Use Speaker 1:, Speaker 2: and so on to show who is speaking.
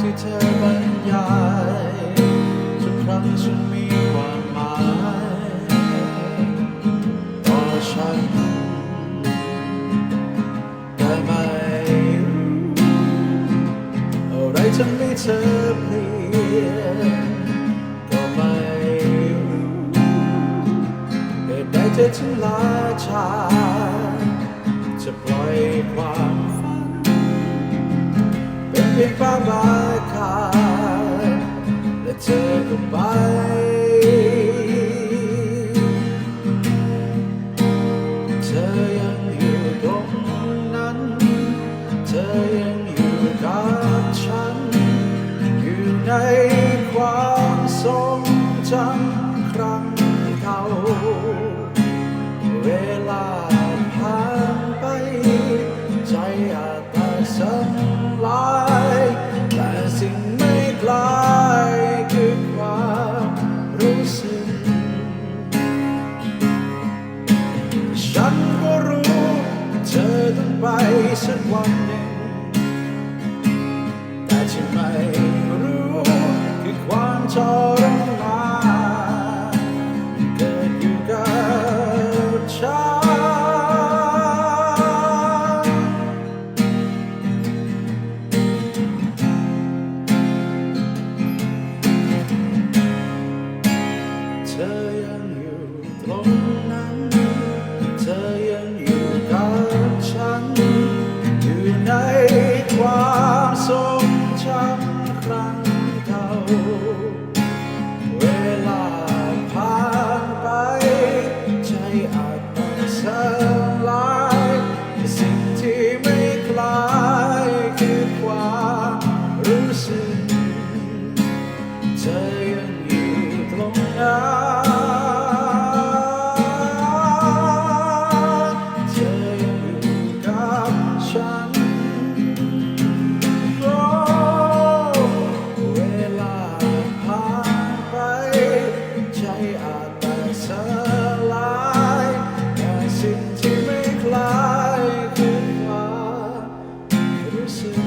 Speaker 1: ที่เธอบรรยายทุกครั้งฉันมีความหมายต่อฉันได้ไหมอะไรทำให้เธอเปลี่ยนก็ไม่รู้เหตุใดเธอถึงลาชาจะปล่อยความ พียงฟ้าบายขาดและเธอก็ไป เธอยังอยู่ตรงนั้น เธอยังอยู่กับฉันอยู่ใน ฉันก็รู้ เธอต้องไปสักวันหนึ่ง ยังอยู่ตรงนั้นเธอยังอยู่กับฉันโอ้เวลาผ่านไป ใจอาจแตกสลายแต่สิ่งที่ไม่คลายคือความรู้สึก